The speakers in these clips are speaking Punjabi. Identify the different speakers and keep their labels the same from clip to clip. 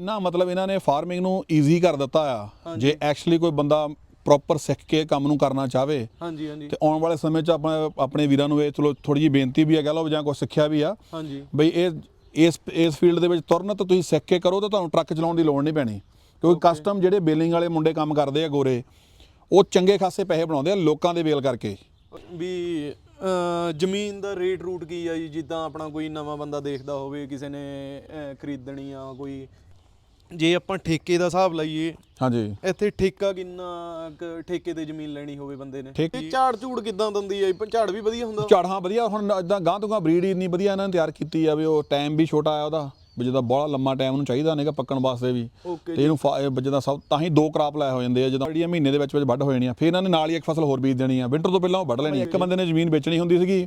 Speaker 1: ਇੰਨਾ ਮਤਲਬ ਇਹਨਾਂ ਨੇ ਫਾਰਮਿੰਗ ਨੂੰ ਈਜ਼ੀ ਕਰ ਦਿੱਤਾ ਆ। ਜੇ ਐਕਚੁਅਲੀ ਕੋਈ ਬੰਦਾ ਪ੍ਰੋਪਰ ਸਿੱਖ ਕੇ ਕੰਮ ਨੂੰ ਕਰਨਾ ਚਾਹਵੇ
Speaker 2: ਹਾਂਜੀ ਹਾਂਜੀ।
Speaker 1: ਤੇ ਆਉਣ ਵਾਲੇ ਸਮੇਂ 'ਚ ਆਪਾਂ ਆਪਣੇ ਵੀਰਾਂ ਨੂੰ ਇਹ ਚਲੋ ਥੋੜੀ ਜਿਹੀ ਬੇਨਤੀ ਵੀ ਹੈ ਕਹ ਲਓ ਜਾਂ ਕੋਈ ਸਿੱਖਿਆ ਵੀ ਆ।
Speaker 2: ਹਾਂਜੀ।
Speaker 1: ਬਈ ਇਹ ਇਸ ਇਸ ਫੀਲਡ ਦੇ ਵਿੱਚ ਤੁਰਨ ਤਾਂ ਤੁਸੀਂ ਸਿੱਖ ਕੇ ਕਰੋ ਤਾਂ ਤੁਹਾਨੂੰ ਟਰੱਕ ਚਲਾਉਣ ਦੀ ਲੋੜ ਨਹੀਂ ਪੈਣੀ। ਕਿਉਂਕਿ ਕਸਟਮ ਜਿਹੜੇ ਬੇਲਿੰਗ ਵਾਲੇ ਮੁੰਡੇ ਕੰਮ ਕਰਦੇ ਆ ਗੋਰੇ ਉਹ ਚੰਗੇ ਖਾਸੇ ਪੈਸੇ ਬਣਾਉਂਦੇ ਆ ਲੋਕਾਂ ਦੇ ਬੇਲ ਕਰਕੇ।
Speaker 2: ਵੀ ਜ਼ਮੀਨ ਦਾ ਰੇਟ ਰੂਟ ਕੀ ਆ ਜੀ? ਜਿੱਦਾਂ ਆਪਣਾ ਕੋਈ ਨਵਾਂ ਬੰਦਾ ਦੇਖਦਾ ਹੋਵੇ ਕਿਸੇ ਨੇ ਖਰੀਦਣੀ ਆ ਕੋਈ ਜੇ ਆਪਾਂ ਠੇਕੇ ਦਾ ਹਿਸਾਬ ਲਾਈਏ
Speaker 1: ਹਾਂਜੀ।
Speaker 2: ਇੱਥੇ ਠੇਕਾ ਕਿੰਨਾ ਕੁ ਠੇਕੇ ਤੇ ਜ਼ਮੀਨ ਲੈਣੀ ਹੋਵੇ ਬੰਦੇ ਨੇ?
Speaker 1: ਠੇਕੇ-
Speaker 2: ਝਾੜ ਝੂੜ ਕਿਦਾਂ ਦਿੰਦੀ ਜੀ? ਝਾੜ ਵੀ ਵਧੀਆ ਹੁੰਦਾ।
Speaker 1: ਝਾੜ ਹਾਂ ਵਧੀਆ ਹੁਣ ਇਦਾਂ ਗਾਂ ਤੋਂ ਗਾਂ ਬਰੀਡ ਇੰਨੀ ਵਧੀਆ ਇਹਨਾਂ ਨੇ ਤਿਆਰ ਕੀਤੀ ਆ ਵੀ ਉਹ ਟਾਈਮ ਵੀ ਛੋਟਾ ਆ ਉਹਦਾ। ਵੀ ਜਿਹਦਾ ਬਹੁਤ ਲੰਮਾ ਟਾਈਮ ਉਹਨੂੰ ਚਾਹੀਦਾ ਨਹੀਂਗਾ ਪੱਕਣ ਵਾਸਤੇ ਵੀ। ਤੇ ਇਹਨੂੰ ਜਿਹਦਾ ਸਭ ਤਾਂ ਹੀ ਦੋ ਕਰਾਪ ਲਾਏ ਹੋ ਜਾਂਦੇ ਆ ਜਦੋਂ ਜਿਹੜੀਆਂ ਮਹੀਨੇ ਦੇ ਵਿੱਚ ਵਿੱਚ ਵੱਢ ਹੋ ਜਾਣੀਆਂ। ਫਿਰ ਇਹਨਾਂ ਨੇ ਨਾਲ ਹੀ ਇੱਕ ਫਸਲ ਹੋਰ ਬੀਜ ਦੇਣੀ ਆ। ਵਿੰਟਰ ਤੋਂ ਪਹਿਲਾਂ ਉਹ ਵੱਢ ਲੈਣੀ। ਇੱਕ ਬੰਦੇ ਨੇ ਜ਼ਮੀਨ ਵੇਚਣੀ ਹੁੰਦੀ ਸੀਗੀ।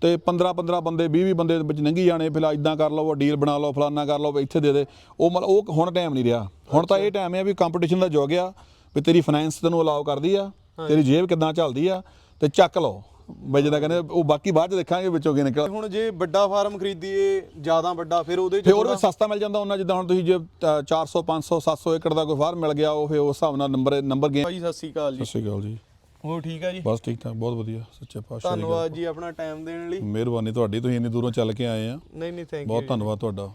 Speaker 1: ਤੇ 15 15 ਬੰਦੇ 20 20 ਬੰਦੇ ਵਿੱਚ ਲੰਘੀ ਜਾਣੇ। ਫਿਰ ਇਦਾਂ ਕਰ ਲਓ ਡੀਲ ਬਣਾ ਲਓ ਫਲਾਨਾ ਕਰ ਲਓ ਵੀ ਇੱਥੇ ਦੇ ਦੇ। ਉਹ ਮਤਲਬ ਉਹ ਹੁਣ ਟਾਈਮ ਨਹੀਂ ਰਿਹਾ। ਹੁਣ ਤਾਂ ਇਹ ਟਾਈਮ ਹੈ ਵੀ ਕੰਪੀਟੀਸ਼ਨ ਦਾ ਯੁੱਗ ਆ ਵੀ ਤੇਰੀ ਫਾਈਨੈਂਸ ਤੈਨੂੰ ਅਲਾਉ ਕਰਦੀ ਆ ਤੇਰੀ ਜੇਬ ਕਿਦਾਂ ਚੱਲਦੀ ਆ ਤੇ ਚੱਕ ਲਓ। ਬਈ ਜਿੱਦਾਂ ਕਹਿੰਦੇ ਉਹ ਬਾਕੀ ਬਾਅਦ ਚ ਦੇਖਾਂਗੇ ਵਿੱਚੋਂ ਕੀ ਨਿਕਲ
Speaker 2: ਹੁਣ ਜੇ ਵੱਡਾ ਫਾਰਮ ਖਰੀਦੀਏ ਜ਼ਿਆਦਾ ਵੱਡਾ ਫਿਰ ਉਹਦੇ ਚ
Speaker 1: ਫਿਰ ਸਸਤਾ ਮਿਲ ਜਾਂਦਾ ਉਹਨਾਂ ਜਿੱਦਾਂ ਹੁਣ ਤੁਸੀਂ ਜੇ ਅ, 400 500 700 ਏਕੜ ਦਾ ਕੋਈ ਫਾਰਮ ਮਿਲ ਗਿਆ ਉਹ ਫਿਰ ਉਸ ਹਿਸਾਬ ਨਾਲ ਨੰਬਰ ਨੰਬਰ ਗੇਮ
Speaker 2: ਭਾਈ ਸਤਿ ਸ੍ਰੀ ਅਕਾਲ ਜੀ।
Speaker 1: ਸਤਿ ਸ਼੍ਰੀ ਅਕਾਲ ਜੀ।
Speaker 2: ਹੋਰ ਠੀਕ ਆ ਜੀ?
Speaker 1: ਬਸ ਠੀਕ ਠਾਕ ਬਹੁਤ ਵਧੀਆ ਸੱਚੇ ਪਾਤਸ਼ਾਹ
Speaker 2: ਧੰਨਵਾਦ ਜੀ ਆਪਣਾ ਟਾਈਮ ਦੇਣ ਲਈ।
Speaker 1: ਮਿਹਰਬਾਨੀ ਤੁਹਾਡੀ ਤੁਸੀਂ ਇੰਨੀ ਦੂਰੋਂ ਚੱਲ ਕੇ ਆਏ ਆ।
Speaker 2: ਨਹੀਂ ਨਹੀਂ ਥੈਂਕ
Speaker 1: ਬਹੁਤ
Speaker 2: ਯੂ
Speaker 1: ਧੰਨਵਾਦ ਤੁਹਾਡਾ।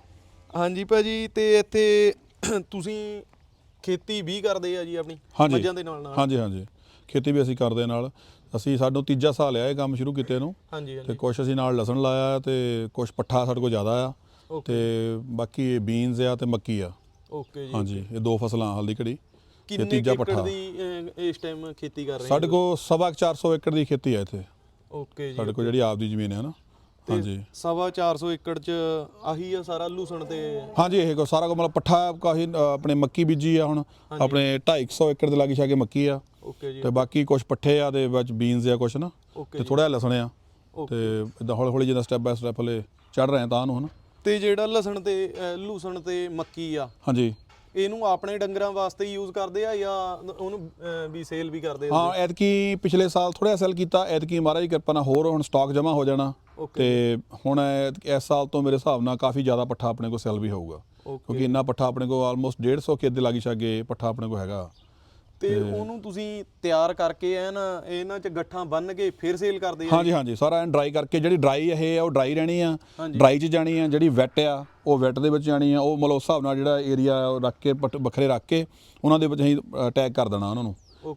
Speaker 2: ਹਾਂਜੀ ਭਾਜੀ ਤੇ ਇੱਥੇ ਤੁਸੀਂ ਖੇਤੀ ਵੀ ਕਰਦੇ ਆ ਜੀ ਆਪਣੀ? ਮੱਝਾਂ ਦੇ ਨਾਲ ਨਾਲ।
Speaker 1: ਹਾਂਜੀ ਹਾਂਜੀ। ਖੇਤੀ ਵੀ ਅਸੀਂ ਕਰਦੇ ਨਾਲ। ਅਸੀਂ ਸਾਨੂੰ ਤੀਜਾ ਸਾਲ ਆ ਇਹ ਕੰਮ ਸ਼ੁਰੂ ਕੀਤੇ ਨੂੰ।
Speaker 2: ਹਾਂਜੀ
Speaker 1: ਤੇ
Speaker 2: ਹਾਂਜੀ
Speaker 1: ਕੁਛ ਅਸੀਂ ਨਾਲ ਲਸਣ ਲਾਇਆ ਤੇ ਕੁਛ ਪੱਠਾ ਸਾਡੇ ਕੋਲ ਜ਼ਿਆਦਾ ਆ। ਤੇ ਬਾਕੀ ਇਹ ਬੀਨਸ ਆ ਤੇ ਮੱਕੀ ਆ।
Speaker 2: ਓਕੇ ਜੀ
Speaker 1: ਹਾਂਜੀ ਇਹ ਦੋ ਫਸਲਾਂ ਹਲਦੀ ਘੜੀ ਤੇ
Speaker 2: ਕਿੰਨੇ
Speaker 1: ਤੀਜਾ
Speaker 2: ਏਕੜ
Speaker 1: ਪੱਠਾ।
Speaker 2: ਦੀ ਅਹ, ਇਸ ਟਾਈਮ ਖੇਤੀ ਕਰ ਰਹੇ
Speaker 1: ਸਾਡੇ ਕੋਲ ਸਵਾ ਕੁ 400 ਏਕੜ ਦੀ ਖੇਤੀ ਆ ਇੱਥੇ।
Speaker 2: ਓਕੇ ਜੀ
Speaker 1: ਸਾਡੇ ਕੋਲ ਜਿਹੜੀ ਆਪਦੀ ਜ਼ਮੀਨ ਹੈ ਨਾ। ਹਾਂਜੀ।
Speaker 2: ਸਵਾ 400 ਏਕੜ ਚ ਆਹੀ ਆ ਸਾਰਾ ਲੂਸਣ ਤੇ?
Speaker 1: ਹਾਂਜੀ ਇਹ ਕੋ ਸਾਰਾ ਕੋ ਮਤਲਬ ਪੱਠਾ ਅ, ਆਪਣੇ ਮੱਕੀ ਬੀਜੀ ਆ ਹੁਣ। ਆਪਣੇ 250 ਏਕੜ ਦੇ ਲਾਗੇ ਛਾਗੇ ਮੱਕੀ ਆ।
Speaker 2: ਓਕੇ ਜੀ
Speaker 1: ਤੇ ਬਾਕੀ ਕੁਝ ਪੱਠੇ ਆ ਦੇ ਵਿੱਚ ਬੀਨਸ ਆ ਕੁਛ ਨਾ
Speaker 2: ਓਕੇ
Speaker 1: ਤੇ ਥੋੜਾ ਲਸਣ ਆ ਤੇ ਇਦਾਂ ਹੌਲੀ ਹੌਲੀ ਜਿੱਦਾਂ ਸਟੈਪ ਬਾਈ ਸਟੈਪ ਹਲੇ ਚੜ ਰਹੇ ਤਾਂ ਨੂੰ ਹਨਾ।
Speaker 2: ਤੇ ਜਿਹੜਾ ਲਸਣ ਤੇ ਲੂਸਣ ਤੇ ਮੱਕੀ ਆ
Speaker 1: ਹਾਂਜੀ।
Speaker 2: ਇਹਨੂੰ ਆਪਣੇ ਡੰਗਰਾਂ ਵਾਸਤੇ ਯੂਜ਼ ਕਰਦੇ ਆ ਜਾਂ ਉਹਨੂੰ ਵੀ ਸੇਲ ਵੀ ਕਰਦੇ ਆ?
Speaker 1: ਹਾਂ ਐਤਕੀ ਪਿਛਲੇ ਸਾਲ ਥੋੜਾ ਸੈਲ ਕੀਤਾ ਐਤਕੀ ਮਹਾਰਾਜ ਕਿਰਪਾ ਨਾਲ ਹੋਰ ਹੁਣ ਸਟਾਕ ਜਮਾ ਹੋ ਜਾਣਾ। ਤੇ ਹੁਣ ਇਸ ਸਾਲ ਤੋਂ ਮੇਰੇ ਹਿਸਾਬ ਨਾਲ ਕਾਫੀ ਜ਼ਿਆਦਾ ਪੱਠਾ ਆਪਣੇ ਕੋਲ ਸੈਲ ਵੀ ਹੋਊਗਾ। ਕਿਉਂਕਿ ਇੰਨਾ ਪੱਠਾ ਆਪਣੇ ਕੋਲ ਆਲਮੋਸਟ 150 ਖੇਤ ਦੇ ਲਾਗੇ ਛਾਗੇ ਪੱਠਾ ਆਪਣੇ ਕੋਲ ਹੈਗਾ।
Speaker 2: ਤੇ ਉਹਨੂੰ ਤੁਸੀਂ ਤਿਆਰ ਕਰਕੇ ਐਨ ਇਹਨਾਂ ਚ ਗੱਠਾਂ ਬੰਨ ਕੇ ਫਿਰ ਸੇਲ ਕਰਦੇ ਆ
Speaker 1: ਹਾਂਜੀ ਹਾਂਜੀ ਸਾਰਾ ਐਨ ਡਰਾਈ ਕਰਕੇ ਜਿਹੜੀ ਡਰਾਈ ਇਹ ਆ ਉਹ ਡਰਾਈ ਰਹਿਣੀ ਆ। ਡਰਾਈ 'ਚ ਜਾਣੀ ਆ ਜਿਹੜੀ ਵੈਟ ਆ ਉਹ ਵੈਟ ਦੇ ਵਿੱਚ ਜਾਣੀ ਆ ਉਹ ਮਤਲਬ ਉਸ ਹਿਸਾਬ ਨਾਲ ਜਿਹੜਾ ਏਰੀਆ ਰੱਖ ਕੇ ਵੱਖਰੇ ਰੱਖ ਕੇ ਉਹਨਾਂ ਦੇ ਵਿੱਚ ਅਸੀਂ ਅਟੈਕ ਕਰ ਦੇਣਾ ਉਹਨਾਂ ਨੂੰ।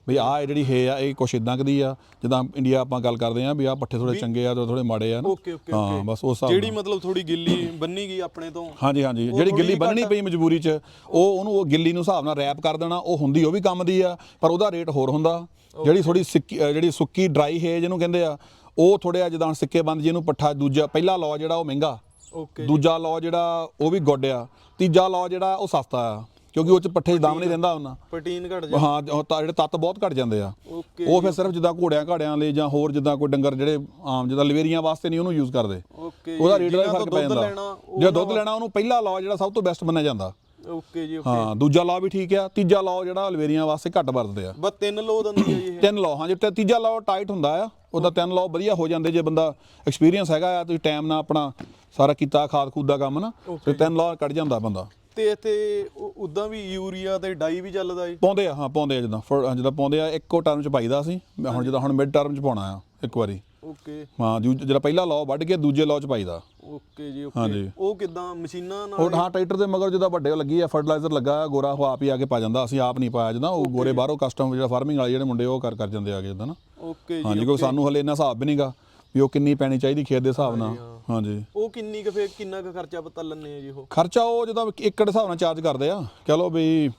Speaker 1: ਵੀ ਆਹ ਜਿਹੜੀ ਹੈ ਆ ਇਹ ਕੁਛ ਇਦਾਂ ਕਦੀ ਆ ਜਿੱਦਾਂ ਇੰਡੀਆ ਆਪਾਂ ਗੱਲ ਕਰਦੇ ਆ ਵੀ ਆਹ ਪੱਠੇ ਥੋੜੇ ਚੰਗੇ ਆ ਤੇ ਥੋੜੇ ਮਾੜੇ ਆ ਨਾ।
Speaker 2: ਓਕੇ ਓਕੇ
Speaker 1: ਹਾਂ ਬਸ ਉਸ ਹਿਸਾਬ
Speaker 2: ਜਿਹੜੀ
Speaker 1: ਨਾਲ।
Speaker 2: ਮਤਲਬ ਥੋੜੀ ਗਿੱਲੀ ਬੰਨੀ ਗਈ ਆਪਣੇ ਤੋਂ।
Speaker 1: ਹਾਂਜੀ ਹਾਂਜੀ।
Speaker 2: ਉਹ
Speaker 1: ਜਿਹੜੀ
Speaker 2: ਥੋੜ੍ਹੀ
Speaker 1: ਗਿੱਲੀ ਬੰਨਣੀ
Speaker 2: ਘੱਟ-
Speaker 1: ਪਈ ਮਜਬੂਰੀ 'ਚ ਉਹ ਉਹਨੂੰ ਉਹ ਗਿੱਲੀ ਨੂੰ ਹਿਸਾਬ ਨਾਲ ਰੈਪ ਕਰ ਦੇਣਾ ਉਹ ਹੁੰਦੀ ਉਹ ਵੀ ਕੰਮ ਦੀ ਆ ਪਰ ਉਹਦਾ ਰੇਟ ਹੋਰ ਹੁੰਦਾ। ਜਿਹੜੀ ਥੋੜੀ ਸਿੱਕੀ ਅ, ਜਿਹੜੀ ਸੁੱਕੀ ਡਰਾਈ ਹੈ ਜਿਹਨੂੰ ਕਹਿੰਦੇ ਆ ਉਹ ਥੋੜਿਆ ਜਿੱਦਾਂ ਸਿੱਕੇ ਬੰਦ ਜਿਹਨੂੰ ਪੱਠਾ ਦੂਜਾ ਪਹਿਲਾ ਲੌ ਜਿਹੜਾ ਉਹ ਮਹਿੰਗਾ।
Speaker 2: ਓਕੇ।
Speaker 1: ਦੂਜਾ ਲੌ ਜਿਹੜਾ ਉਹ ਵੀ ਗੁੱਡ ਆ। ਤੀਜਾ ਲੌ ਜਿਹੜਾ ਉਹ ਸਸਤਾ ਆ। ਕਿਉਂਕਿ ਉਹ ਚ ਪੱਠੇ 'ਚ ਦਾਮ ਨਹੀਂ ਰਹਿੰਦਾ ਉਹਨਾਂ।
Speaker 2: ਪ੍ਰੋਟੀਨ ਘਟ ਜਾ
Speaker 1: ਹਾਂ ਉਹ ਤਾਂ ਜਿਹੜੇ ਤੱਤ ਬਹੁਤ ਘਟ ਜਾਂਦੇ ਆ।
Speaker 2: ਓਕੇ
Speaker 1: ਉਹ ਫਿਰ ਸਿਰਫ ਜਿੱਦਾਂ ਘੋੜਿਆਂ ਘਾੜਿਆਂ ਲਈ ਜਾਂ ਹੋਰ ਜਿੱਦਾਂ ਕੋਈ ਡੰਗਰ ਜਿਹੜੇ ਆਮ ਜਿੱਦਾਂ ਲਵੇਰੀਆਂ ਵਾਸਤੇ ਨਹੀਂ ਉਹਨੂੰ ਯੂਜ਼ ਕਰਦੇ।
Speaker 2: ਓਕੇ
Speaker 1: ਉਹਦਾ ਰੇਟ ਦਾ ਫ਼ਰਕ ਪੈ ਜਾਂਦਾ। ਜੇ ਦੁੱਧ ਲੈਣਾ ਉਹਨੂੰ ਪਹਿਲਾ ਲੌ ਜਿਹੜਾ ਸਭ ਤੋਂ ਬੈਸਟ ਮੰਨਿਆ ਜਾਂਦਾ।
Speaker 2: ਓਕੇ ਜੀ ਓਕੇ।
Speaker 1: ਹਾਂ ਦੂਜਾ ਲਾਅ ਵੀ ਠੀਕ ਆ ਤੀਜਾ ਲਾਅ ਜਿਹੜਾ ਲਵੇਰੀਆਂ ਵਾਸਤੇ ਘੱਟ ਵਰਤਦੇ ਆ।
Speaker 2: ਬਸ ਤਿੰਨ ਲੋ ਦਿੰਦੀ ਆ ਜੀ ਇਹ।
Speaker 1: ਤਿੰਨ ਲਾਅ ਹਾਂ ਜੇ ਤੀਜਾ ਲਾਅ ਟਾਈਟ ਹੁੰਦਾ ਆ ਉਹਦਾ ਤਿੰਨ ਲਾਅ ਵਧੀਆ ਹੋ ਜਾਂਦੇ ਜੇ ਬੰਦਾ ਐਕਸਪੀਰੀਅੰਸ ਹੈਗਾ ਆ ਤੁਸੀਂ ਟਾਈਮ ਨਾਲ ਆਪਣਾ ਸਾਰਾ ਕੀਤਾ ਖਾਦ ਖੂਦ ਦਾ ਕੰਮ ਨਾ ਤੇ ਤਿੰਨ ਲਾਅ ਕੱਢ ਜਾਂਦਾ ਬੰਦਾ।
Speaker 2: ਤੇ ਇੱਥੇ ਉਦਾਂ ਵੀ ਯੂਰੀਆ ਤੇ ਡਾਈ ਵੀ ਚੱਲਦਾ ਜੀ
Speaker 1: ਪਾਉਂਦੇ ਆ ਹਾਂ ਪਾਉਂਦੇ ਆ ਜਿੱਦਾਂ ਫਰ- ਜਿੱਦਾਂ ਪਾਉਂਦੇ ਆ ਇੱਕੋ ਟਰਮ ਚ ਪਾਈਦਾ ਸੀ ਮੈਂ ਹੁਣ ਜਿੱਦਾਂ ਹੁਣ ਮਿਡ ਟਰਮ ਚ ਪਾਉਣਾ ਆ ਇੱਕ ਵਾਰੀ।
Speaker 2: ਓਕੇ।
Speaker 1: ਹਾਂ ਜਿਹੜਾ ਪਹਿਲਾ ਲਾਅ ਵੱਢ ਕੇ ਦੂਜੇ ਲਾਅ ਚ ਪਾਈਦਾ।
Speaker 2: ਓਕੇ ਜੀ ਓਕੇ।
Speaker 1: ਹਾਂਜੀ।
Speaker 2: ਉਹ ਕਿਦਾਂ ਮਸ਼ੀਨਾਂ ਨਾਲ
Speaker 1: ਉਹ ਹਾਂ? ਟਰੈਕਟਰ ਦੇ ਮਗਰ ਜਿੱਦਾਂ ਵੱਡੇ ਲੱਗੀ ਆ ਫਰਟੀਲਾਈਜ਼ਰ ਲੱਗਾ ਆ, ਗੋਰਾ ਉਹ ਆਪ ਹੀ ਆ ਕੇ ਪਾ ਜਾਂਦਾ ਅਸੀਂ ਆਪ ਨਹੀਂ ਪਾਇਆ ਜਿੱਦਾਂ ਉਹ ਗੋਰੇ ਬਾਹਰੋਂ ਕਸਟਮ ਜਿਹੜਾ ਫਾਰਮਿੰਗ ਵਾਲੇ ਜਿਹੜੇ ਮੁੰਡੇ ਉਹ ਕਰ ਕਰ ਜਾਂਦੇ ਆ ਕੇ ਜਿੱਦਾਂ ਨਾ।
Speaker 2: ਓਕੇ ਜੀ
Speaker 1: ਹਾਂਜੀ ਕੋਈ ਸਾਨੂੰ ਹਲੇ ਇੰਨਾ ਹਿਸਾਬ ਵੀ ਨਹੀਂਗਾ ਵੀ ਉਹ ਕਿੰਨੀ ਪੈਣੀ ਚਾਹੀਦੀ ਖੇਤ ਦੇ ਹਿਸਾਬ ਨਾਲ। ਹਾਂਜੀ
Speaker 2: ਉਹ ਕਿੰਨੀ ਕੁ ਫੇਰ ਕਿੰਨਾ ਕੁ ਖਰਚਾ ਪਤਾ ਲੈਣੇ ਆ ਜੀ ਉਹ?
Speaker 1: ਖਰਚਾ ਉਹ ਜਦੋਂ ਏਕੜ ਹਿਸਾਬ ਨਾਲ ਚਾਰਜ ਕਰਦੇ ਆ। ਕਹ ਲਓ ਵੀ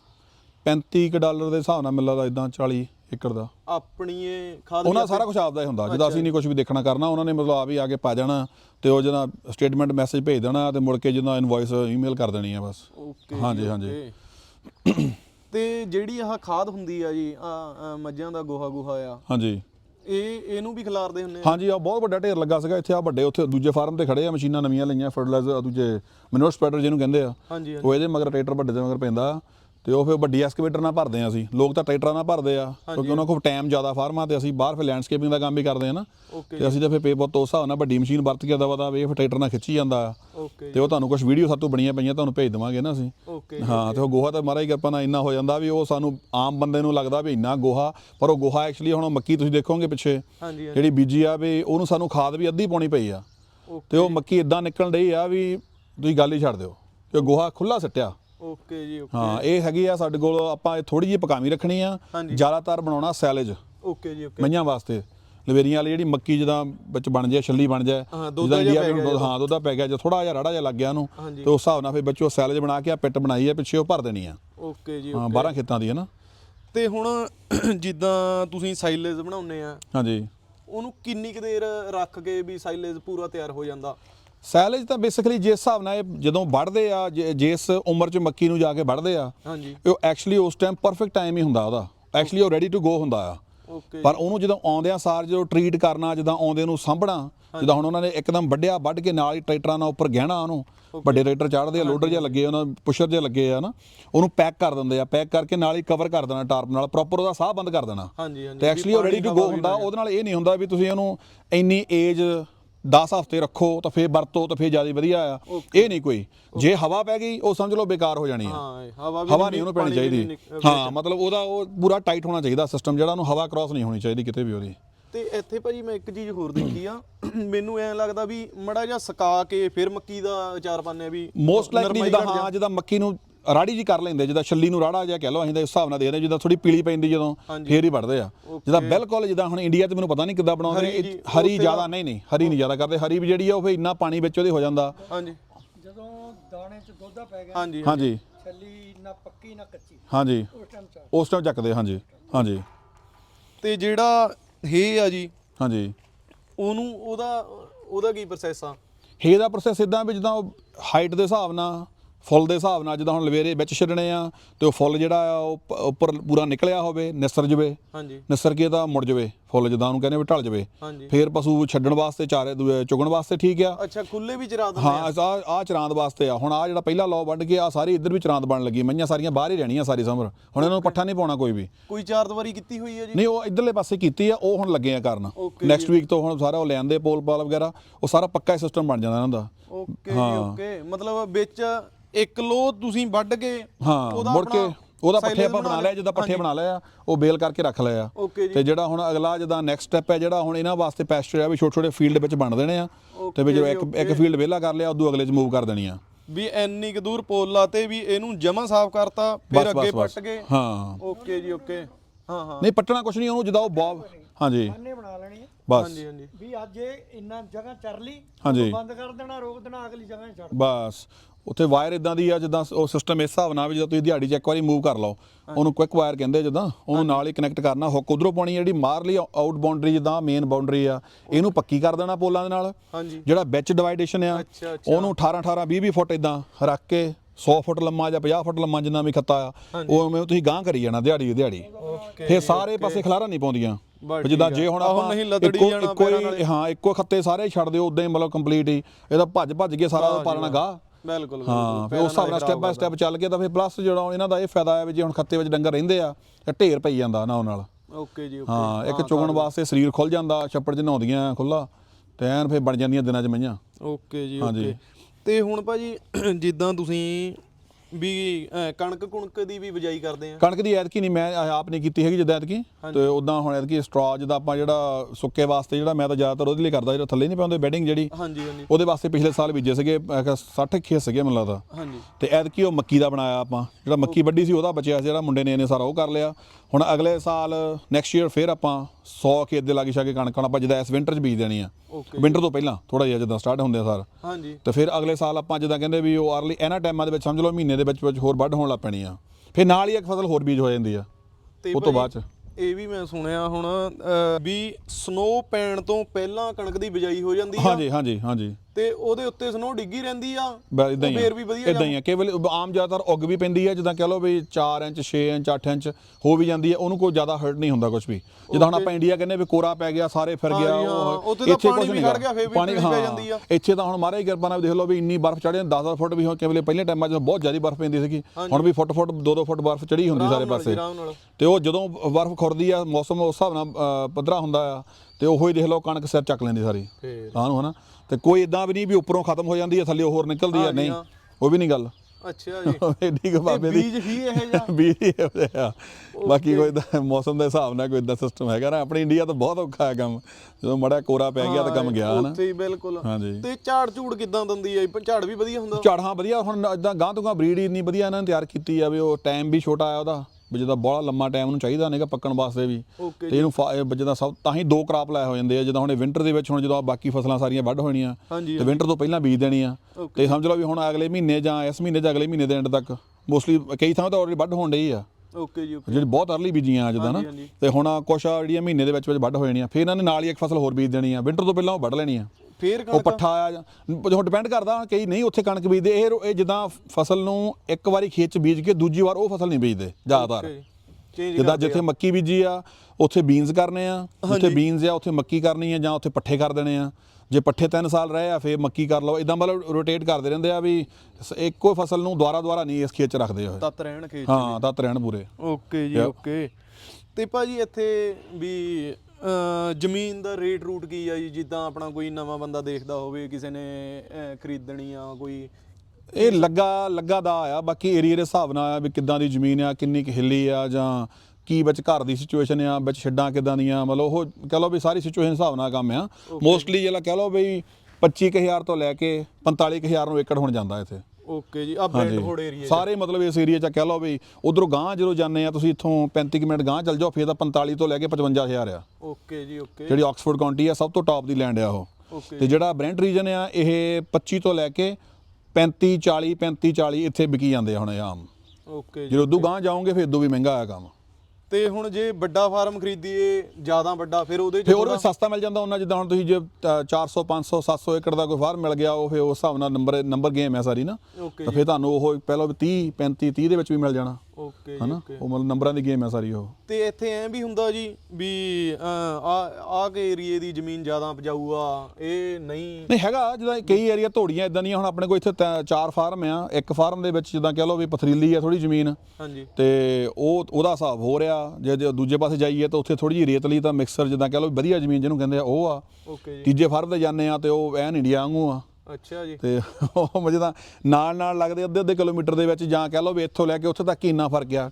Speaker 1: 35 ਕੁ ਡਾਲਰ ਦੇ ਹਿਸਾਬ ਨਾਲ ਮਿਲਦਾ ਇਦਾਂ 40 ਏਕੜ ਦਾ।
Speaker 2: ਆਪਣੀ ਇਹ ਖਾਦ
Speaker 1: ਉਹਨਾਂ ਸਾਰਾ ਕੁਝ ਆਪਦਾ ਹੀ ਹੁੰਦਾ। ਜਦੋਂ ਅਸੀਂ ਨਹੀਂ ਕੁਝ ਵੀ ਦੇਖਣਾ ਕਰਨਾ ਉਹਨਾਂ ਨੇ ਮਤਲਬ ਆਪ ਹੀ ਆ ਕੇ ਪਾ ਜਾਣਾ ਤੇ ਉਹ ਜਿਹੜਾ ਸਟੇਟਮੈਂਟ ਮੈਸੇਜ ਭੇਜ ਦੇਣਾ ਤੇ ਮੁੜ ਕੇ ਜਦੋਂ ਇਨਵੋਇਸ ਈਮੇਲ ਕਰ ਦੇਣੀ ਆ ਬਸ।
Speaker 2: ਓਕੇ
Speaker 1: ਹਾਂਜੀ, ਹਾਂਜੀ।
Speaker 2: ਤੇ ਜਿਹੜੀ ਆਹ ਖਾਦ ਹੁੰਦੀ ਆ ਜੀ ਆ ਮੱਝਾਂ ਦਾ ਗੋਹਾ ਗੋਹਾ ਆ।
Speaker 1: ਹਾਂਜੀ।
Speaker 2: ਇਹ ਇਹਨੂੰ ਵੀ ਖਿਲਾਰਦੇ ਹੁੰਨੇ ਆ?
Speaker 1: ਹਾਂਜੀ ਆ ਬਹੁਤ ਵੱਡਾ ਢੇਰ ਲੱਗਾ ਸੀਗਾ ਇੱਥੇ ਆ ਵੱਡੇ ਉੱਥੇ ਦੂਜੇ ਫਾਰਮ ਤੇ ਖੜੇ ਆ ਮਸ਼ੀਨਾਂ ਨਵੀਆਂ ਲਈਆਂ ਫਰਟੀਲਾਈਜ਼ਰ ਦੂਜੇ ਮਨਿਓਰ ਸਪਰੈਡਰ ਜਿਹਨੂੰ ਕਹਿੰਦੇ ਆ।
Speaker 2: ਹਾਂਜੀ।
Speaker 1: ਉਹ ਇਹਦੇ ਮਗਰ ਟਰੈਕਟਰ ਵੱਡੇ ਦੇ ਮਗਰ ਪੈਂਦਾ। ਤੇ ਉਹ ਫਿਰ ਵੱਡੀ ਐਕਸਕੇਵੇਟਰ ਨਾਲ ਭਰਦੇ ਆ ਅਸੀਂ। ਲੋਕ ਤਾਂ ਟਰੈਕਟਰਾਂ ਨਾਲ ਭਰਦੇ ਆ ਕਿਉਂਕਿ ਉਹਨਾਂ ਕੋਲ ਟਾਈਮ ਜ਼ਿਆਦਾ ਫਾਰਮਾਂ ਤੇ ਅਸੀਂ ਬਾਹਰ ਫਿਰ ਲੈਂਡਸਕੇਪਿੰਗ ਦਾ ਕੰਮ ਵੀ ਕਰਦੇ ਆ ਨਾ। ਤੇ ਅਸੀਂ ਤਾਂ ਫਿਰ ਪੇ ਬਹੁਤ ਉਸ ਹਿਸਾਬ ਨਾਲ ਵੱਡੀ ਮਸ਼ੀਨ ਵਰਤ ਕੇ ਦਵਾ ਦਾ ਇਹ ਫਿਰ ਟਰੈਕਟਰ ਨਾਲ ਖਿੱਚੀ ਜਾਂਦਾ ਆ। ਤੇ ਉਹ ਤੁਹਾਨੂੰ ਕੁਝ ਵੀਡੀਓ ਸਾਤੋਂ ਬਣੀਆਂ ਪਈਆਂ ਤੁਹਾਨੂੰ ਭੇਜ ਦੇਵਾਂਗੇ ਨਾ ਅਸੀਂ। ਹਾਂ ਤੇ ਉਹ ਗੋਹਾ ਤਾਂ ਮਹਾਰਾਜ ਕਿਰਪਾ ਨਾਲ ਇੰਨਾ ਹੋ ਜਾਂਦਾ ਵੀ ਉਹ ਸਾਨੂੰ ਆਮ ਬੰਦੇ ਨੂੰ ਲੱਗਦਾ ਵੀ ਇੰਨਾ ਗੋਹਾ ਪਰ ਉਹ ਗੋਹਾ ਐਕਚੁਅਲੀ ਹੁਣ ਮੱਕੀ ਤੁਸੀਂ ਦੇਖੋਗੇ ਪਿੱਛੇ ਜਿਹੜੀ ਬੀਜੀ ਆ ਵੀ ਉਹਨੂੰ ਸਾਨੂੰ ਖਾਦ ਵੀ ਅੱਧੀ ਪਾਉਣੀ ਪਈ ਆ। ਤੇ ਉਹ ਮੱਕੀ ਇਦਾਂ ਨਿਕਲਣ ਰਹੀ ਆ ਵੀ ਤੁਸੀਂ ਗੱਲ ਹੀ ਛੱਡ ਦਿਓ ਕਿ ਗੋਹਾ ਖੁੱਲਾ ਸੱਟਿਆ।
Speaker 2: ਓਕੇ ਜੀ ਓਕੇ
Speaker 1: ਹਾਂ ਇਹ ਹੈਗੀ ਆ ਸਾਡੇ ਕੋਲ ਆਪਾਂ ਥੋੜੀ ਜਿਹੀ ਪਕਾਵੀ ਰੱਖਣੀ ਆ
Speaker 2: ਹਾਂਜੀ।
Speaker 1: ਜ਼ਿਆਦਾਤਰ ਬਣਾਉਣਾ ਸੈਲੇਜ।
Speaker 2: ਓਕੇ ਜੀ ਓਕੇ
Speaker 1: ਮਈਆਂ ਵਾਸਤੇ। ਲਵੇਰੀਆਂ ਵਾਲੀ ਜਿਹੜੀ ਮੱਕੀ ਜਦਾਂ ਵਿੱਚ ਬਣ ਜਾਏ ਛੱਲੀ ਬਣ ਜਾਏ
Speaker 2: ਹਾਂ, ਦੁੱਧ ਜਿਹਾ ਪੈ
Speaker 1: ਹਾਂ ਦੁੱਧਾ ਪੈ ਗਿਆ ਜੇ ਥੋੜਾ ਜਿਹਾ ਰਾੜਾ ਜਿਹਾ ਲੱਗ ਗਿਆ ਉਹਨੂੰ
Speaker 2: ਹਾਂਜੀ।
Speaker 1: ਤੇ ਉਸ ਹਿਸਾਬ ਨਾਲ ਫਿਰ ਬੱਚੋ ਸੈਲੇਜ ਬਣਾ ਕੇ ਆ ਪਿੱਟ ਬਣਾਈ ਆ ਪਿੱਛੇ ਉਹ ਭਰ ਦੇਣੀ ਆ।
Speaker 2: ਓਕੇ ਜੀ
Speaker 1: ਹਾਂ
Speaker 2: ਓਕੇ
Speaker 1: 12 ਖੇਤਾਂ ਦੀ ਹੈ ਨਾ।
Speaker 2: ਤੇ ਹੁਣ ਜਿੱਦਾਂ ਤੁਸੀਂ ਸਾਈਲੇਜ ਬਣਾਉਂਦੇ ਆ
Speaker 1: ਹਾਂਜੀ।
Speaker 2: ਉਹਨੂੰ ਕਿੰਨੀ ਕੁ ਦੇਰ ਰੱਖ ਕੇ ਵੀ ਸਾਈਲੇਜ ਪੂਰਾ ਤਿਆਰ ਹੋ ਜਾਂਦਾ?
Speaker 1: ਸੈਲੇਜ ਤਾਂ ਬੇਸਿਕਲੀ ਜਿਸ ਹਿਸਾਬ ਨਾਲ ਇਹ ਜਦੋਂ ਵੱਢਦੇ ਆ ਜੇ- ਜਿਸ ਉਮਰ 'ਚ ਮੱਕੀ ਨੂੰ ਜਾ ਕੇ ਵੱਢਦੇ ਆ
Speaker 2: ਹਾਂਜੀ।
Speaker 1: ਉਹ ਐਕਚੁਅਲੀ ਉਸ ਟਾਈਮ ਪਰਫੈਕਟ ਟਾਈਮ ਹੀ ਹੁੰਦਾ ਉਹਦਾ। ਐਕਚੁਅਲੀ ਉਹ ਰੈਡੀ ਟੂ ਗੋ ਹੁੰਦਾ ਆ।
Speaker 2: ਓਕੇ
Speaker 1: ਪਰ ਉਹਨੂੰ ਜਦੋਂ ਆਉਂਦਿਆਂ ਸਾਰ ਜਦੋਂ ਟਰੀਟ ਕਰਨਾ ਜਦੋਂ ਆਉਂਦੇ ਨੂੰ ਸਾਂਭਣਾ ਜਦੋਂ ਹੁਣ ਉਹਨਾਂ ਨੇ ਇੱਕਦਮ ਵੱਢਿਆ ਵੱਢ ਕੇ ਨਾਲ ਹੀ ਟਰੈਕਟਰਾਂ ਨਾਲ ਉੱਪਰ ਗਹਿਣਾ ਉਹਨੂੰ ਵੱਡੇ ਟਰੈਕਟਰ ਚਾੜਦੇ ਆ ਲੋਡਰ ਜਿਹਾ ਲੱਗੇ ਉਹਨਾਂ ਪੁਸ਼ਰ ਜਿਹਾ ਲੱਗੇ ਆ ਨਾ ਉਹਨੂੰ ਪੈਕ ਕਰ ਦਿੰਦੇ ਆ ਪੈਕ ਕਰਕੇ ਨਾਲ ਹੀ ਕਵਰ ਕਰ ਦੇਣਾ ਟਾਰਪ ਨਾਲ ਪ੍ਰੋਪਰ ਉਹਦਾ ਸਾਹ ਬੰਦ ਕਰ ਦੇਣਾ।
Speaker 2: ਹਾਂਜੀ ਹਾਂਜੀ।
Speaker 1: ਤੇ ਐਕਚੁਅਲੀ ਉਹ ਰੈਡੀ ਟੂ ਗੋ ਹੁੰਦਾ ਉਹਦੇ ਨਾਲ ਇਹ ਨਹੀਂ ਹੁੰਦਾ ਵੀ ਤੁਸੀਂ ਉਹਨੂੰ ਇੰਨੀ ਏਜ 10 ਹਫ਼ਤੇ ਰੱਖੋ ਤਾਂ ਫੇਰ ਵਰਤੋ ਤਾਂ ਫੇਰ ਜ਼ਿਆਦਾ ਵਧੀਆ ਆ। ਇਹ ਨਹੀਂ ਕੋਈ। ਜੇ ਹਵਾ ਪੈ ਗਈ ਉਹ ਸਮਝ ਲਓ ਬੇਕਾਰ ਹੋ ਜਾਣੀ ਆ।
Speaker 2: ਹਾਂ ਹਵਾ ਵੀ
Speaker 1: ਹਵਾ ਨਹੀਂ ਉਹਨੂੰ ਪੈਣੀ ਚਾਹੀਦੀ। ਹਾਂ ਮਤਲਬ ਉਹਦਾ ਉਹ ਪੂਰਾ ਟਾਈਟ ਹੋਣਾ ਚਾਹੀਦਾ ਸਿਸਟਮ ਜਿਹੜਾ ਉਹਨੂੰ ਹਵਾ ਕ੍ਰਾਸ ਨਹੀਂ ਹੋਣੀ ਚਾਹੀਦੀ ਕਿਤੇ ਵੀ ਉਹਦੀ।
Speaker 2: ਤੇ ਇੱਥੇ ਭਾਜੀ ਮੈਂ ਇੱਕ ਚੀਜ਼ ਹੋਰ ਦੇਖੀ ਆ। ਮੈਨੂੰ ਐਂ ਲੱਗਦਾ ਵੀ ਮੜਾ ਜਿਹਾ ਸਕਾ ਕੇ ਫਿਰ ਮੱਕੀ ਦਾ ਅਚਾਰ ਪਾਉਂਦੇ ਆ ਵੀ
Speaker 1: ਮੋਸਟ ਲਾਈਕਲੀ ਜਿੱਦਾਂ ਹਾਂ ਜਿੱਦਾਂ ਮੱਕੀ ਨੂੰ ਰਾੜੀ ਜੀ ਕਰ ਲੈਂਦੇ ਜਿੱਦਾਂ ਛੱਲੀ ਨੂੰ ਰਾੜਾ ਜਿਹਾ ਕਹਿ ਲਓ ਅਸੀਂ ਤਾਂ ਇਸ ਹਿਸਾਬ ਨਾਲ ਦੇਖਦੇ ਜਿੱਦਾਂ ਥੋੜੀ ਪੀਲੀ ਪੈਂਦੀ ਜਦੋਂ। ਫੇਰ ਹੀ ਵੱਢਦੇ ਆ। ਜਿੱਦਾਂ ਬਿਲਕੁਲ ਜਿੱਦਾਂ ਹੁਣ ਇੰਡੀਆ 'ਚ ਮੈਨੂੰ ਪਤਾ ਨਹੀਂ ਕਿੱਦਾਂ ਬਣਾਉਂਦੇ ਨੇ
Speaker 2: ਹਰੀ ਜੀ,
Speaker 1: ਇਹ- ਹਰੀ
Speaker 2: ਉੱਥੇ
Speaker 1: ਜ਼ਿਆਦਾ ਨਹੀਂ ਨਹੀਂ ਹਰੀ ਨਹੀਂ ਜ਼ਿਆਦਾ ਕਰਦੇ ਹਰੀ ਵੀ ਜਿਹੜੀ ਆ ਉਹ ਫੇਰ ਇੰਨਾ ਪਾਣੀ ਵਿੱਚ ਉਹਦੇ ਹੋ ਜਾਂਦਾ।
Speaker 2: ਹਾਂਜੀ।
Speaker 3: ਜਦੋਂ ਦਾਣੇ ਚ ਦੁੱਧ ਪੈ ਗਿਆ
Speaker 2: ਹਾਂਜੀ।
Speaker 1: ਹਾਂਜੀ।
Speaker 3: ਛੱਲੀ ਨਾ ਪੱਕੀ ਨਾ ਕੱਚੀ।
Speaker 1: ਹਾਂਜੀ।
Speaker 3: ਉਸ ਟਾਈਮ ਚ
Speaker 1: ਉਸ ਟਾਈਮ ਚੱਕਦੇ ਹਾਂਜੀ ਹਾਂਜੀ।
Speaker 2: ਤੇ ਜਿਹੜਾ ਇਹ ਆ ਜੀ
Speaker 1: ਹਾਂਜੀ।
Speaker 2: ਉਹਨੂੰ ਉਹਦਾ ਉਹਦਾ ਕੀ ਪ੍ਰੋਸੈਸ ਆ?
Speaker 1: ਹੇ ਦਾ ਪ੍ਰੋਸੈਸ ਇਦਾਂ ਵੀ ਜਿੱਦਾਂ ਹਾਈਟ ਦੇ ਹਿਸਾਬ ਨਾਲ ਫੁੱਲ ਦੇ ਹਿਸਾਬ ਨਾਲ ਜਿੱਦਾਂ ਹੁਣ ਲਵੇਰੇ ਵਿੱਚ ਛੱਡਣੇ ਆ ਤੇ ਉਹ ਫੁੱਲ ਜਿਹੜਾ ਆ ਉਹ ਪ- ਉੱਪਰ ਪੂਰਾ ਨਿਕਲਿਆ ਹੋਵੇ ਨਿਸਰ ਜਵੇ।
Speaker 2: ਹਾਂਜੀ।
Speaker 1: ਨਿਸਰ ਕੇ ਤਾਂ ਮੁੜ ਜਵੇ ਫੁੱਲ ਜਿੱਦਾਂ ਉਹਨੂੰ ਕਹਿੰਦੇ ਵੀ ਢਲ ਜਵੇ।
Speaker 2: ਹਾਂਜੀ।
Speaker 1: ਫੇਰ ਪਸ਼ੂ ਛੱਡਣ ਵਾਸਤੇ ਚਾਰੇ ਦੂਏ ਚੁਗਣ ਵਾਸਤੇ ਠੀਕ ਆ।
Speaker 2: ਅੱਛਾ ਖੁੱਲੇ ਵੀ ਚਰਾ ਦਿੰਦੇ
Speaker 1: ਹਾਂ ਆ। ਆ ਚਰਾਂਦ ਵਾਸਤੇ ਆ। ਹੁਣ ਆ ਜਿਹੜਾ ਪਹਿਲਾ ਲੋ ਵੱਢ ਕੇ ਆ ਸਾਰੀ ਇੱਧਰ ਵੀ ਚਰਾਂਦ ਬਣ ਲੱਗੀ ਮਈਆਂ ਸਾਰੀਆਂ ਬਾਹਰ ਹੀ ਰਹਿਣੀਆਂ ਸਾਰੀ ਸਮਰ ਹੁਣ ਇਹਨਾਂ ਨੂੰ ਪੱਠਾ ਨਹੀਂ ਪਾਉਣਾ ਕੋਈ ਵੀ।
Speaker 2: ਕੋਈ ਚਾਰ ਦੀਵਾਰੀ ਕੀਤੀ ਹੋਈ ਹੈ ਜੀ?
Speaker 1: ਨਹੀਂ ਉਹ ਇਧਰਲੇ ਪਾਸੇ ਕੀਤੀ ਆ ਉਹ ਹੁਣ ਲੱਗੇ ਆ ਕਰਨ।
Speaker 2: Okay
Speaker 1: ਨੈਕਸਟ ਵੀਕ ਤੋਂ ਹੁਣ ਸਾਰਾ ਉਹ ਲੈਂਦੇ ਪੋਲ ਪਾਲ ਵਗੈਰਾ ਉਹ ਸਾਰਾ ਪੱਕਾ ਸਿਸਟਮ ਬਣ ਜਾਂਦਾ ਇਹਨਾਂ ਦਾ।
Speaker 2: ਓਕੇ ਜੀ ਓਕੇ ਮਤਲਬ ਵਿੱਚ ਇੱਕ ਲੋ ਤੁਸੀਂ ਵੱਢ ਕੇ
Speaker 1: ਹਾਂ ਮੁੜ ਕੇ ਉਹਦਾ ਪੱਠੇ ਆਪਾਂ ਬਣਾ ਲਿਆ ਜਿੱਦਾਂ ਪੱਠੇ। ਬਣਾ ਲਿਆ ਉਹ ਬੇਲ ਕਰਕੇ ਰੱਖ ਲਿਆ। ਤੇ ਜਿਹੜਾ ਹੁਣ ਅਗਲਾ ਜਿਹਦਾ ਨੈਕਸਟ ਸਟੈਪ ਹੈ ਜਿਹੜਾ ਹੁਣ ਇਹਨਾਂ ਵਾਸਤੇ ਪੈਸਚਰ ਆ ਵੀ ਛੋਟੇ ਛੋਟੇ ਫੀਲਡ ਵਿੱਚ ਬਣ ਦੇਣੇ ਆ। ਤੇ ਵੀ ਜਦੋਂ ਇੱਕ ਇੱਕ ਫੀਲਡ ਵਿਹਲਾ ਕਰ ਲਿਆ ਉਦੋਂ ਅਗਲੇ 'ਚ ਮੂਵ ਕਰ ਦੇਣੀ ਆ।
Speaker 2: ਵੀ ਐਨੀ ਕੁ ਦੂਰ ਪੋਲ ਲਾਤੇ ਵੀ ਇਹਨੂੰ ਜਮਾ ਸਾਫ਼ ਕਰਤਾ ਫਿਰ ਅੱਗੇ ਪੱਟ ਕੇ
Speaker 1: ਹਾਂ।
Speaker 2: ਓਕੇ ਜੀ ਓਕੇ। ਹਾਂ ਹਾਂ।
Speaker 1: ਨਹੀਂ ਪੱਟਣਾ ਕੁਛ ਨਹੀਂ ਉਹਨੂੰ ਜਿੱਦਾਂ ਉਹ ਬੌਬ ਹਾਂਜੀ।
Speaker 3: ਆਨੇ ਬਣਾ ਲੈਣੀ ਹੈ
Speaker 1: ਬਸ।
Speaker 2: ਹਾਂਜੀ ਹਾਂਜੀ।
Speaker 3: ਵੀ ਅੱਜ ਇਹ ਇੰਨਾ ਜਗ੍ਹਾ ਚਰ ਲਈ
Speaker 1: ਹਾਂਜੀ।
Speaker 3: ਬੰਦ ਕਰ ਦੇਣਾ ਰੋਕ ਦੇਣਾ ਅਗਲੀ ਜਗ੍ਹਾ 'ਚ ਛੱਡ
Speaker 1: ਬਸ। ਉੱਥੇ ਵਾਇਰ ਇਦਾਂ ਦੀ ਆ ਜਿੱਦਾਂ ਉਹ ਸਿਸਟਮ ਇਸ ਹਿਸਾਬ ਨਾਲ ਵੀ ਜਦੋਂ ਤੁਸੀਂ ਦਿਹਾੜੀ 'ਚ ਇੱਕ ਵਾਰੀ ਮੂਵ ਕਰ ਲਓ ਉਹਨੂੰ ਕੁਇਕ ਵਾਇਰ ਕਹਿੰਦੇ ਜਿੱਦਾਂ ਉਹਨੂੰ ਨਾਲ ਹੀ ਕਨੈਕਟ ਕਰਨਾ ਹੁੱਕ ਉਧਰੋਂ ਪਾਉਣੀ ਜਿਹੜੀ ਮਾਰਲੀ ਆਊਟ ਬਾਉਂਡਰੀ ਜਿੱਦਾਂ ਮੇਨ ਬਾਉਂਡਰੀ ਆ ਇਹਨੂੰ ਪੱਕੀ ਕਰ ਦੇਣਾ ਪੋਲਾਂ ਦੇ ਨਾਲ।
Speaker 2: ਹਾਂਜੀ।
Speaker 1: ਜਿਹੜਾ ਵਿੱਚ ਡਿਵਾਈਡੇਸ਼ਨ ਆ
Speaker 2: ਅੱਛਾ, ਅੱਛਾ।
Speaker 1: ਉਹਨੂੰ 18 18 20 20 ਫੁੱਟ ਇਦਾਂ ਰੱਖ ਕੇ 100 ਫੁੱਟ ਲੰਮਾ ਜਾਂ 50 ਫੁੱਟ ਲੰਮਾ ਜਿੰਨਾ ਵੀ ਖੱਤਾ ਆ ਉਹ ਉਵੇਂ ਤੁਸੀਂ ਗਾਂਹ ਕਰੀ ਜਾਣਾ ਦਿਹਾੜੀ ਦੀ ਦਿਹਾੜੀ। ਫੇਰ ਸਾਰੇ ਪਾਸੇ ਖਲਾਰਾ ਨਹੀਂ ਪਾਉਂਦੀਆਂ। ਜਿੱਦਾਂ। ਜੇ ਹੁਣ ਆਪਾਂ ਇੱਕੋ ਇੱਕੋ ਹੀ। ਹਾਂ ਇੱਕੋ ਖੱਤੇ ਸਾਰੇ ਛੱਡ ਦਿਓ ਉਦਾਂ ਹੀ ਮਤਲਬ ਕੰਪਲੀਟ ਹੀ। ਇਹਦਾ ਭੱਜ ਭੱਜ ਕੇ ਸਾਰਾ ਪਾਲਣਾ ਗਾਹ।
Speaker 2: ਬਿਲਕੁਲ
Speaker 1: ਹਾਂ ਫਿਰ ਉਸ ਹਿਸਾਬ ਨਾਲ ਸਟੈਪ ਬਾਈ ਸਟੈਪ ਚੱਲ ਕੇ ਤਾਂ ਫਿਰ ਪਲੱਸ ਜਿਹੜਾ ਇਹਨਾਂ ਦਾ ਇਹ ਫਾਇਦਾ ਹੈ ਵੀ ਜੇ ਹੁਣ ਖੱਤੇ ਵਿੱਚ ਡੰਗਰ ਰਹਿੰਦੇ ਆ ਤਾਂ ਢੇਰ ਪਈ ਜਾਂਦਾ ਨਾ ਨਾਲ।
Speaker 2: ਓਕੇ ਜੀ ਓਕੇ।
Speaker 1: ਹਾਂ ਇੱਕ ਚੁਗਣ ਵਾਸਤੇ ਸਰੀਰ ਖੁੱਲ ਜਾਂਦਾ ਛੱਪੜ 'ਚ ਨਹਾਉਂਦੀਆਂ ਖੁੱਲਾ ਤੇ ਐਨ ਫਿਰ ਬਣ ਜਾਂਦੀਆਂ ਦਿਨਾਂ 'ਚ ਮਈਆਂ।
Speaker 2: ਓਕੇ ਜੀ। ਓਕੇ। ਤੇ ਹੁਣ ਭਾਜੀ ਜਿੱਦਾਂ ਤੁਸੀਂ ਵੀ ਅਹ, ਕਣਕ ਕੁਣਕ ਦੀ ਵੀ ਬਿਜਾਈ ਕਰਦੇ ਆ।
Speaker 1: ਕਣਕ ਦੀ ਐਤਕੀ ਨਹੀਂ ਮੈਂ ਆਪ ਨਹੀਂ ਕੀਤੀ ਹੈਗੀ ਜਿੱਦਾਂ ਐਤਕੀ। ਤੇ ਉਦਾਂ ਹੁਣ ਐਤਕੀ ਸਟਰਾ ਜਿੱਦਾਂ ਆਪਾਂ ਜਿਹੜਾ ਸੁੱਕੇ ਵਾਸਤੇ ਜਿਹੜਾ ਮੈਂ ਤਾਂ ਜ਼ਿਆਦਾਤਰ ਉਹਦੇ ਲਈ ਕਰਦਾ ਜਿਹੜਾ ਥੱਲੇ ਨਹੀਂ ਪਾਉਂਦੇ ਬੈਡਿੰਗ ਜਿਹੜੀ
Speaker 2: ਹਾਂਜੀ ਹਾਂਜੀ।
Speaker 1: ਉਹਦੇ ਵਾਸਤੇ ਪਿਛਲੇ ਸਾਲ ਬੀਜੇ ਸੀਗੇ ਮੈਂ ਕਿਹਾ 60 ਖੇਤ ਸੀਗੇ ਮੈਨੂੰ ਲੱਗਦਾ।
Speaker 2: ਹਾਂਜੀ।
Speaker 1: ਤੇ ਐਤਕੀ ਉਹ ਮੱਕੀ ਦਾ ਬਣਾਇਆ ਆਪਾਂ ਜਿਹੜਾ ਮੱਕੀ ਵੱਡੀ ਸੀ ਉਹਦਾ ਬਚਿਆ ਸੀ ਜਿਹੜਾ ਮੁੰਡੇ ਨੇ ਇਹਨੇ ਸਾਰਾ ਉਹ ਕਰ ਲਿਆ। ਹੁਣ ਅਗਲੇ ਸਾਲ ਨੈਕਸਟ ਈਅਰ ਫੇਰ ਆਪਾਂ 100 ਖੇਤ ਦੇ ਲਾਗੇ ਛਾਗੇ ਕਣਕ ਆਪਾਂ ਜਿੱਦਾਂ ਇਸ ਵਿੰਟਰ 'ਚ ਬੀਜ ਦੇਣੀ ਆ। ਵਿੰਟਰ ਤੋਂ ਪਹਿਲਾਂ ਥੋੜਾ ਜਿਹਾ ਜਿੱਦਾਂ ਸਟਾਰਟ ਹੁੰਦੇ ਆ ਸਾਰ
Speaker 2: ਹਾਂਜੀ।
Speaker 1: ਤੇ ਫਿਰ ਅਗਲੇ ਸਾਲ ਆਪਾਂ ਜਿੱਦਾਂ ਕਹਿੰਦੇ ਵੀ ਉਹ ਅਰਲੀ ਇਹਨਾਂ ਟਾਈਮਾਂ ਦੇ ਵਿੱਚ ਸਮਝ ਲਓ ਮਹੀਨੇ ਦੇ ਵਿੱਚ ਵਿੱਚ ਹੋਰ ਵੱਢ ਹੋਣ ਲੱਗ ਪੈਣੀ ਆ। ਫਿਰ ਨਾਲ ਹੀ ਇੱਕ ਫਸਲ ਹੋਰ ਬੀਜ ਹੋ ਜਾਂਦੀ ਆ। ਉਹ ਤੋਂ ਬਾਅਦ ਚ।
Speaker 2: ਇਹ ਵੀ ਮੈਂ ਸੁਣਿਆ ਹੁਣ ਵੀ ਸਨੋ ਪੈਣ ਤੋਂ ਪਹਿਲਾਂ ਕਣਕ ਦੀ ਬਿਜਾਈ ਹੋ ਜਾਂਦੀ ਆ?
Speaker 1: ਹਾਂਜੀ ਹਾਂਜੀ ਹਾਂਜੀ।
Speaker 2: ਤੇ ਉਹਦੇ ਉੱਤੇ ਸਨੋ ਡਿੱਗੀ ਰਹਿੰਦੀ ਆ
Speaker 1: ਇਦਾਂ ਹੀ
Speaker 2: ਫੇਰ ਵੀ ਵਧੀਆ
Speaker 1: ਇਦਾਂ ਹੀ ਆ। ਕੇਵਲ ਆਮ ਜ਼ਿਆਦਾਤਰ ਉੱਗ ਵੀ ਪੈਂਦੀ ਹੈ ਜਿੱਦਾਂ ਕਹ ਲਓ ਵੀ 4 ਇੰਚ 6 ਇੰਚ 8 ਇੰਚ ਹੋ ਵੀ ਜਾਂਦੀ ਹੈ ਉਹਨੂੰ ਕੋਈ ਜ਼ਿਆਦਾ ਹਰਟ ਨਹੀਂ ਹੁੰਦਾ ਕੁਝ ਵੀ। ਜਿੱਦਾਂ ਹੁਣ ਆਪਾਂ ਇੰਡੀਆ ਕਹਿੰਦੇ ਵੀ ਕੋਰਾ ਪੈ ਗਿਆ ਸਾਰੇ ਫਿਰ ਗਿਆ ਉਹ ਕੁਛ
Speaker 2: ਵੀ
Speaker 1: ਨੀਗਾ।
Speaker 2: ਖੜ ਗਿਆ, ਫਿਰ ਵੀ
Speaker 1: ਪਾਣੀ ਹਾਂ।
Speaker 2: ਜਾਂਦੀ ਆ।
Speaker 1: ਇੱਥੇ ਤਾਂ ਹੁਣ ਮਾਰੇ ਕਿਰਪਾ ਨਾਲ ਦੇਖ ਲਓ ਵੀ ਇੰਨੀ ਬਰਫ਼ ਚੜ੍ਹੀ 10-10 ਫੁੱਟ ਵੀ ਹੋ ਕੇਵਲੇ ਪਹਿਲੇ ਟਾਈਮਾਂ 'ਚ ਬਹੁਤ ਜ਼ਿਆਦਾ ਬਰਫ਼ ਪੈਂਦੀ ਸੀਗੀ। ਹੁਣ ਵੀ ਫੁੱਟ ਫੁੱਟ 2-2 ਫੁੱਟ ਬਰਫ਼ ਚੜੀ ਹੁੰਦੀ ਸਾਰੇ ਪਾਸੇ। ਤੇ ਉਹ ਜਦੋਂ ਬਰਫ਼ ਖੁਰਦੀ ਆ ਮੌਸਮ ਉਸ ਹਿਸਾਬ ਨਾਲ ਪੱਧਰਾ ਹੁੰਦਾ ਆ ਤੇ ਉਹੋ ਹੀ ਦੇਖ ਲਓ ਕਣਕ ਸਿਰ ਚੱਕ ਲੈਂਦੀ ਸਾਰੀ। ਤਾਂ ਨੂੰ ਹਨਾ। ਤੇ ਕੋਈ ਇਦਾਂ ਵੀ ਨਹੀਂ ਵੀ ਉੱਪਰੋਂ ਖਤਮ ਹੋ ਜਾਂਦੀ ਹੈ ਥੱਲੇ ਹੋਰ ਨਿਕਲਦੀ
Speaker 2: ਹਾਂਜੀ,
Speaker 1: ਨਹੀਂ।
Speaker 2: ਹਾਂ।
Speaker 1: ਉਹ ਵੀ ਨਹੀਂ ਗੱਲ।
Speaker 2: ਅੱਛਾ ਜੀ।
Speaker 1: ਐਡੀ ਕੁ ਬਾਬੇ ਦੀ।
Speaker 2: ਬੀਜ ਹੀ ਇਹ
Speaker 1: ਬੀਜ ਹੀ ਆ ਬਾਕੀ ਕੋਈ ਮੌਸਮ ਦੇ ਹਿਸਾਬ ਨਾਲ ਕੋਈ ਇਦਾਂ ਸਿਸਟਮ ਹੈਗਾ ਨਾ। ਆਪਣੀ ਇੰਡੀਆ ਤਾਂ ਬਹੁਤ ਔਖਾ ਹੈ ਕੰਮ। ਜਦੋਂ ਮੜਾ ਕੋਰਾ ਪੈ ਗਿਆ ਤਾਂ ਕੰਮ ਗਿਆ ਹਨਾ।
Speaker 2: ਉੱਥੇ ਹੀ ਬਿਲਕੁਲ।
Speaker 1: ਹਾਂਜੀ।
Speaker 2: ਤੇ ਝਾੜ ਝੂੜ ਕਿਦਾਂ ਦਿੰਦੀ ਆ ਜੀ? ਝਾੜ ਵੀ ਵਧੀਆ ਹੁੰਦਾ?
Speaker 1: ਝਾੜਾਂ ਵਧੀਆ। ਹੁਣ ਇਦਾਂ ਗਾਂ ਤੋਂ ਗਾਂ ਬਰੀਡ ਇੰਨੀ ਵਧੀਆ ਇਹਨਾਂ ਨੇ ਤਿਆਰ ਕੀਤੀ ਆ ਵੀ ਉਹ ਟਾਈਮ ਵੀ ਛੋਟਾ ਆ ਉਹਦਾ। ਵੀ ਜਿਹਦਾ ਬਹੁਤ ਲੰਮਾ ਟਾਈਮ ਉਹਨੂੰ ਚਾਹੀਦਾ ਨਹੀਂਗਾ ਪੱਕਣ ਵਾਸਤੇ ਵੀ। ਤੇ ਇਹਨੂੰ ਜਿੱਦਾਂ ਸਭ ਤਾਂ ਹੀ ਦੋ ਕ੍ਰਾਪ ਲਾਏ ਹੋ ਜਾਂਦੇ ਆ। ਜਿੱਦਾਂ ਹੁਣ ਵਿੰਟਰ ਦੇ ਵਿੱਚ ਹੁਣ ਜਦੋਂ ਬਾਕੀ ਫਸਲਾਂ ਸਾਰੀਆਂ ਵੱਢ ਹੋਣੀਆਂ ਤੇ ਵਿੰਟਰ ਤੋਂ ਪਹਿਲਾਂ ਬੀਜ ਦੇਣੀ ਆ ਤੇ ਸਮਝ ਲਓ ਵੀ ਹੁਣ ਅਗਲੇ ਮਹੀਨੇ ਜਾਂ ਇਸ ਮਹੀਨੇ ਜਾਂ ਅਗਲੇ ਮਹੀਨੇ ਦੇ ਐਂਡ ਤੱਕ ਮੋਸਟਲੀ ਕਈ ਥਾਂ ਤਾਂ ਆਲਰੇਡੀ ਵੱਢ ਹੋਣ ਡਈ ਆ।
Speaker 2: ਓਕੇ ਜੀ ਓਕੇ
Speaker 1: ਜਿਹੜੀ ਬਹੁਤ ਅਰਲੀ ਬੀਜੀਆਂ ਜਿੱਦਾਂ ਨਾ। ਤੇ ਹੁਣ ਕੁਛ ਆ ਜਿਹੜੀਆਂ ਮਹੀਨੇ ਦੇ ਵਿੱਚ ਵਿੱਚ ਵੱਢ ਹੋ ਜਾਣੀਆਂ ਫਿਰ ਇਹਨਾਂ ਨੇ ਨਾਲ ਹੀ ਇੱਕ ਫਸਲ ਹੋਰ ਬੀਜ ਦੇਣੀ ਆ। ਵਿੰਟਰ ਤੋਂ ਪਹਿਲਾਂ ਉਹ ਵੱਢ ਲੈਣੀ ਆ।
Speaker 2: ਫੇਰ
Speaker 1: ਉਹ ਪੱਠਾ ਆ ਜਾਂ ਡਿਪੈਂਡ ਕਰਦਾ ਕਈ ਨਹੀਂ ਉੱਥੇ ਕਣਕ ਬੀਜਦੇ ਇਹ ਇਹ ਜਿੱਦਾਂ ਫਸਲ ਨੂੰ ਇੱਕ ਵਾਰੀ ਖੇਤ ਚ ਬੀਜ ਕੇ ਦੂਜੀ ਵਾਰ ਉਹ ਫਸਲ ਨਹੀਂ ਬੀਜਦੇ ਜ਼ਿਆਦਾਤਰ। ਜਿੱਦਾਂ ਜਿੱਥੇ ਮੱਕੀ ਬੀਜੀ ਆ ਉੱਥੇ ਬੀਨਸ ਕਰਨੇ ਆ ਜਿੱਥੇ ਬੀਨਸ ਆ ਉੱਥੇ ਮੱਕੀ ਕਰਨੀ ਆ ਜਾਂ ਉੱਥੇ ਪੱਠੇ ਕਰ ਦੇਣੇ ਆ। ਜੇ ਪੱਠੇ 3 ਸਾਲ ਰਹੇ ਆ ਫੇਰ ਮੱਕੀ ਕਰ ਲਓ। ਇਦਾਂ ਮਤਲਬ ਰੋਟੇਟ ਕਰਦੇ ਰਹਿੰਦੇ ਆ ਵੀ ਇੱਕੋ ਫਸਲ ਨੂੰ ਦੁਆਰਾ ਦੁਆਰਾ ਨਹੀਂ ਇਸ ਖੇਤ ਚ ਰੱਖਦੇ ਹੋਏ।
Speaker 2: ਤੱਤ ਰਹਿਣ ਖੇਤ।
Speaker 1: ਹਾਂ ਤਾਂ ਰਹਿਣ ਪੂਰੇ।
Speaker 2: ਓਕੇ ਜੀ. ਓਕੇ ਤੇ ਭਾਜੀ ਇੱਥੇ ਵੀ ਜ਼ਮੀਨ ਦਾ ਰੇਟ ਰੂਟ ਕੀ ਆ ਜੀ? ਜਿੱਦਾਂ ਆਪਣਾ ਕੋਈ ਨਵਾਂ ਬੰਦਾ ਦੇਖਦਾ ਹੋਵੇ ਕਿਸੇ ਨੇ ਅਹ, ਖਰੀਦਣੀ ਆ ਕੋਈ
Speaker 1: ਇਹ ਲੱਗਾ ਲੱਗਾ ਦਾ ਆ ਬਾਕੀ ਏਰੀਆ ਦੇ ਹਿਸਾਬ ਨਾਲ ਆ ਵੀ ਕਿੱਦਾਂ ਦੀ ਜ਼ਮੀਨ ਆ ਕਿੰਨੀ ਕੁ ਹਿੱਲੀ ਆ ਜਾਂ ਕੀ ਵਿੱਚ ਘਰ ਦੀ ਸਿਚੁਏਸ਼ਨ ਆ ਵਿੱਚ ਛੱਡਾਂ ਕਿੱਦਾਂ ਦੀਆਂ ਮਤਲਬ ਉਹ ਕਹ ਲਓ ਵੀ ਸਾਰੀ ਸਿਚੁਏਸ਼ਨ ਹਿਸਾਬ ਨਾਲ ਕੰਮ ਆ। ਮੋਸਟਲੀ ਜਿਹੜਾ ਕਹ ਲਓ ਵੀ 25000 ਤੋਂ ਲੈ ਕੇ 45000 ਨੂੰ ਏਕੜ ਹੁਣ ਜਾਂਦਾ ਇੱਥੇ।
Speaker 2: ਓਕੇ ਜੀ ਆ ਬ੍ਰੈਂਡਫੋਰਡ ਏਰੀਆ
Speaker 1: ਸਾਰੇ ਮਤਲਬ ਇਸ ਏਰੀਆ ਚ ਕਹਿ ਲਓ ਵੀ ਉਧਰੋਂ ਗਾਂ ਜਦੋਂ ਜਾਂਦੇ ਆ ਤੁਸੀਂ ਇੱਥੋਂ 35 ਕੁ ਮਿੰਟ ਗਾਂ ਚੱਲ ਜਾਓ ਫਿਰ ਤਾਂ 45 ਤੋਂ ਲੈ ਕੇ 55000 ਆ।
Speaker 2: ਓਕੇ ਜੀ ਓਕੇ।
Speaker 1: ਜਿਹੜੀ ਆਕਸਫੋਰਡ ਕਾਉਂਟੀ ਆ ਸਭ ਤੋਂ ਟਾਪ ਦੀ ਲੈਂਡ ਆ ਉਹ। ਤੇ ਜਿਹੜਾ ਬ੍ਰੈਂਟ ਰੀਜਨ ਆ ਇਹ 25 ਤੋਂ ਲੈ ਕੇ 35 40 35 40 ਇੱਥੇ ਵਿਕੀ ਜਾਂਦੇ ਆ ਹੁਣ ਆਮ।
Speaker 2: ਓਕੇ ਜੀ
Speaker 1: ਜਦੋਂ ਉਦੋਂ ਗਾਂ ਜਾਓਗੇ ਫਿਰ ਉਦੋਂ ਵੀ ਮਹਿੰਗਾ ਆ ਕੰਮ।
Speaker 2: ਤੇ ਹੁਣ ਜੇ ਵੱਡਾ ਫਾਰਮ ਖਰੀਦੀਏ ਜ਼ਿਆਦਾ ਵੱਡਾ ਫਿਰ ਉਹਦੇ ਚ
Speaker 1: ਫਿਰ ਹੋਰ ਵੀ ਸਸਤਾ ਮਿਲ ਜਾਂਦਾ ਉਹਨਾਂ ਜਿੱਦਾਂ ਹੁਣ ਤੁਸੀਂ ਜੇ ਅ, 400 500 700 ਏਕੜ ਦਾ ਕੋਈ ਫਾਰਮ ਮਿਲ ਗਿਆ ਉਹ ਫਿਰ ਉਸ ਹਿਸਾਬ ਨਾਲ ਨੰਬਰ ਨੰਬਰ ਗੇਮ ਹੈ ਸਾਰੀ ਨਾ। ਤਾਂ ਫਿਰ ਤੁਹਾਨੂੰ ਉਹ ਪਹਿਲਾਂ ਵੀ 30 35 30 ਦੇ ਵਿੱਚ ਵੀ ਮਿਲ ਜਾਣਾ।
Speaker 2: ਓਕੇ
Speaker 1: ਹਨਾ? ਉਹ ਮਤਲਬ ਨੰਬਰਾਂ ਦੀ ਗੇਮ ਹੈ ਸਾਰੀ ਉਹ।
Speaker 2: ਤੇ ਇੱਥੇ ਐ ਵੀ ਹੁੰਦਾ ਜੀ ਵੀ ਆ ਆ ਕੇ ਏਰੀਏ ਦੀ ਜ਼ਮੀਨ ਜ਼ਿਆਦਾ ਉਪਜਾਊ ਆ ਇਹ ਨਹੀਂ।
Speaker 1: ਨਹੀਂ ਹੈਗਾ ਜਿੱਦਾਂ ਕਈ ਏਰੀਆ ਧੋੜੀਆਂ ਇਦਾਂ ਦੀਆਂ ਹੁਣ ਆਪਣੇ ਕੋਲ ਇੱਥੇ ਚਾਰ ਫਾਰਮ ਆ। ਇੱਕ ਫਾਰਮ ਦੇ ਵਿੱਚ ਜਿੱਦਾਂ ਕਹ ਲਓ ਵੀ ਪਥਰੀਲੀ ਆ ਥੋੜੀ ਜ਼ਮੀਨ।
Speaker 2: ਹਾਂਜੀ।
Speaker 1: ਤੇ ਉਹ ਉਹਦਾ ਹਿਸਾਬ ਹੋ ਰਿਹਾ। ਜੇ ਦੂਜੇ ਪਾਸੇ ਜਾਈਏ ਤਾਂ ਉੱਥੇ ਥੋੜੀ ਜਿਹੀ ਰੇਤਲੀ ਤਾਂ ਮਿਕਸਰ ਜਿੱਦਾਂ ਕਹ ਲਓ ਵਧੀਆ ਜ਼ਮੀਨ ਜਿਹਨੂੰ ਕਹਿੰਦੇ ਆ ਉਹ ਆ।
Speaker 2: ਓਕੇ ਜੀ।
Speaker 1: ਤੀਜੇ ਫਾਰਮ ਤੇ ਜਾਂਦੇ ਆ ਤੇ ਉਹ ਐਨ ਇੰਡੀਆ ਵਾਂਗੂ ਆ।
Speaker 2: ਅੱਛਾ ਜੀ।
Speaker 1: ਤੇ ਉਹ ਮਜੇ ਤਾਂ ਨਾਲ ਨਾਲ ਲੱਗਦੇ ਅੱਧੇ ਅੱਧੇ ਕਿਲੋਮੀਟਰ ਦੇ ਵਿੱਚ ਜਾਂ ਕਹਿ ਲਓ ਵੀ ਇੱਥੋਂ ਲੈ ਕੇ ਉੱਥੇ ਤੱਕ ਹੀ ਇੰਨਾ ਫ਼ਰਕ ਆ।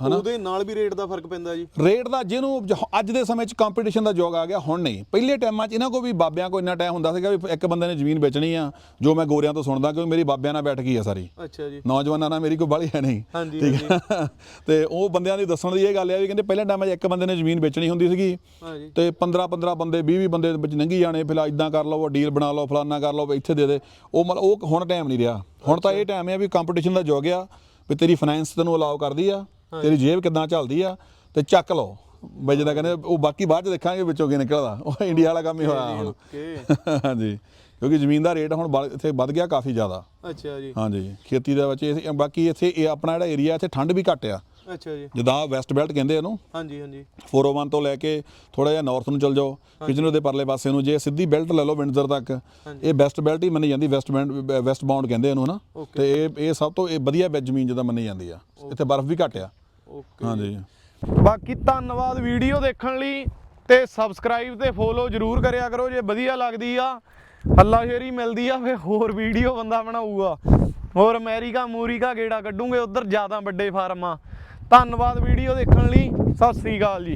Speaker 1: ਹਨਾ?
Speaker 2: ਉਹਦੇ ਨਾਲ ਵੀ ਰੇਟ ਦਾ ਫ਼ਰਕ ਪੈਂਦਾ ਜੀ।
Speaker 1: ਰੇਟ ਦਾ ਜਿਹਨੂੰ ਅੱਜ ਦੇ ਸਮੇਂ 'ਚ ਕੰਪੀਟੀਸ਼ਨ ਦਾ ਯੁੱਗ ਆ ਗਿਆ ਹੁਣ ਨਹੀਂ। ਪਹਿਲੇ ਟਾਈਮਾਂ 'ਚ ਇਹਨਾਂ ਕੋ ਵੀ ਬਾਬਿਆਂ ਕੋ ਇੰਨਾ ਟਾਈਮ ਹੁੰਦਾ ਸੀਗਾ ਵੀ ਇੱਕ ਬੰਦੇ ਨੇ ਜ਼ਮੀਨ ਵੇਚਣੀ ਆ ਜੋ ਮੈਂ ਗੋਰਿਆਂ ਤੋਂ ਸੁਣਦਾ ਕਿਉਂਕਿ ਮੇਰੀ ਬਾਬਿਆਂ ਨਾਲ ਬੈਠ ਗਈ ਆ ਸਾਰੀ।
Speaker 2: ਅੱਛਾ ਜੀ।
Speaker 1: ਨੌਜਵਾਨਾਂ ਨਾਲ ਮੇਰੀ ਕੋਈ ਬਾਲੀ ਹੈ ਨਹੀਂ।
Speaker 2: ਹਾਂਜੀ,
Speaker 1: ਠੀਕ ਆ। ਤੇ ਉਹ ਬੰਦਿਆਂ ਦੀ ਦੱਸਣ ਦੀ ਇਹ ਗੱਲ ਆ ਵੀ ਕਹਿੰਦੇ ਪਹਿਲੇ ਟਾਈਮਾਂ 'ਚ ਇੱਕ ਬੰਦੇ ਨੇ ਜ਼ਮੀਨ ਵੇਚਣੀ ਹੁੰਦੀ ਸੀਗੀ।
Speaker 2: ਹਾਂਜੀ।
Speaker 1: ਤੇ 15 15 ਬੰਦੇ 20 20 ਬੰਦੇ ਵਿੱਚ ਲੰਘੀ ਜਾਣੇ ਫਿਲਹਾਲ ਇਦਾਂ ਕਰ ਲਓ ਡੀਲ ਬਣਾ ਲਓ ਫਲਾਨਾ ਕਰ ਲਓ ਇੱਥੇ ਦੇ ਦੇ। ਉਹ ਮਤਲਬ ਉਹ ਹੁਣ ਟਾਈਮ ਨਹੀਂ ਰਿਹਾ। ਹੁਣ ਤਾਂ ਇਹ ਟਾਈਮ ਹੈ ਵੀ ਕੰਪੀਟੀਸ਼ਨ ਦਾ ਯੁੱਗ ਆ ਵੀ ਤੇਰੀ ਫਾਈਨੈਂਸ ਤੈਨੂੰ ਅਲਾਉ ਕਰਦੀ ਆ। ਤੇਰੀ ਜੇਬ ਕਿੱਦਾਂ ਚੱਲਦੀ ਆ ਤੇ ਚੱਕ ਲਓ। ਬਈ ਜਿੱਦਾਂ ਕਹਿੰਦੇ ਉਹ ਬਾਕੀ ਬਾਅਦ ਚ ਦੇਖਾਂਗੇ ਵਿੱਚੋਂ ਕੀ ਨਿਕਲਦਾ। ਉਹ ਇੰਡੀਆ ਵਾਲਾ ਕੰਮ ਹੀ ਹੋਇਆ ਹੁਣ। ਹਾਂਜੀ। ਕਿਉਂਕਿ ਜ਼ਮੀਨ ਦਾ ਰੇਟ ਹੁਣ ਬੜ- ਇੱਥੇ ਵੱਧ ਗਿਆ ਕਾਫੀ ਜ਼ਿਆਦਾ।
Speaker 2: ਅੱਛਾ ਜੀ।
Speaker 1: ਹਾਂਜੀ ਖੇਤੀ ਦੇ ਵਿੱਚ ਇਹ- ਬਾਕੀ ਇੱਥੇ ਇਹ ਆਪਣਾ ਜਿਹੜਾ ਏਰੀਆ ਇੱਥੇ ਠੰਡ ਵੀ ਘੱਟ ਆ।
Speaker 2: ਅੱਛਾ ਜੀ।
Speaker 1: ਜਿੱਦਾਂ ਵੈਸਟ ਬੈਲਟ ਕਹਿੰਦੇ ਇਹਨੂੰ।
Speaker 2: ਹਾਂਜੀ ਹਾਂਜੀ।
Speaker 1: 401 ਤੋਂ ਲੈ ਕੇ ਥੋੜਾ ਜਿਹਾ ਨਾਰਥ ਨੂੰ ਚਲ ਜਾਓ। ਕਿਚਨਰ ਦੇ ਪਰਲੇ ਪਾਸੇ ਨੂੰ ਜੇ ਸਿੱਧੀ ਬੈਲਟ ਲੈ ਲਓ ਵਿੰਡਜ਼ਰ ਤੱਕ ਇਹ ਵੈਸਟ ਬੈਲਟ ਹੀ ਮੰਨੀ ਜਾਂਦੀ ਵੈਸਟ ਬੈਂਡ ਵੈਸਟ ਬਾਉਂਡ ਕਹਿੰਦੇ ਇਹਨੂੰ ਹਨਾ।
Speaker 2: Okay.
Speaker 1: ਤੇ ਇਹ ਇਹ ਸਭ ਤੋਂ ਇਹ ਵਧੀਆ ਵੈਜ ਜ਼ਮੀਨ ਜਿੱਦਾਂ ਮੰਨੀ ਜਾਂਦੀ ਆ। ਇੱਥੇ ਬਰਫ਼ ਵੀ ਘੱਟ ਆ।
Speaker 2: ਓਕੇ
Speaker 1: ਹਾਂਜੀ।
Speaker 2: ਬਾਕੀ ਧੰਨਵਾਦ ਵੀਡੀਓ ਦੇਖਣ ਲਈ ਤੇ ਸਬਸਕ੍ਰਾਈਬ ਤੇ ਫੋਲੋ ਜਰੂਰ ਕਰਿਆ ਕਰੋ ਜੇ ਵਧੀਆ ਲੱਗਦੀ ਆ। ਹੱਲਾ ਸ਼ੇਰੀ ਮਿਲਦੀ ਆ ਫੇ ਹੋਰ ਵੀਡੀਓ ਬੰਦਾ ਬਣਾਊਗਾ। ਹੋਰ ਅਮਰੀਕਾ ਮੂਰੀਕਾ ਗੇੜਾ ਕੱਢੂਗੇ, ਉਧਰ ਜ਼ਿਆਦਾ ਵੱਡੇ ਫਾਰਮਾਂ ਧੰਨਵਾਦ ਵੀਡੀਓ ਦੇਖਣ ਲਈ, ਸਤਿ ਸ੍ਰੀ ਅਕਾਲ ਜੀ।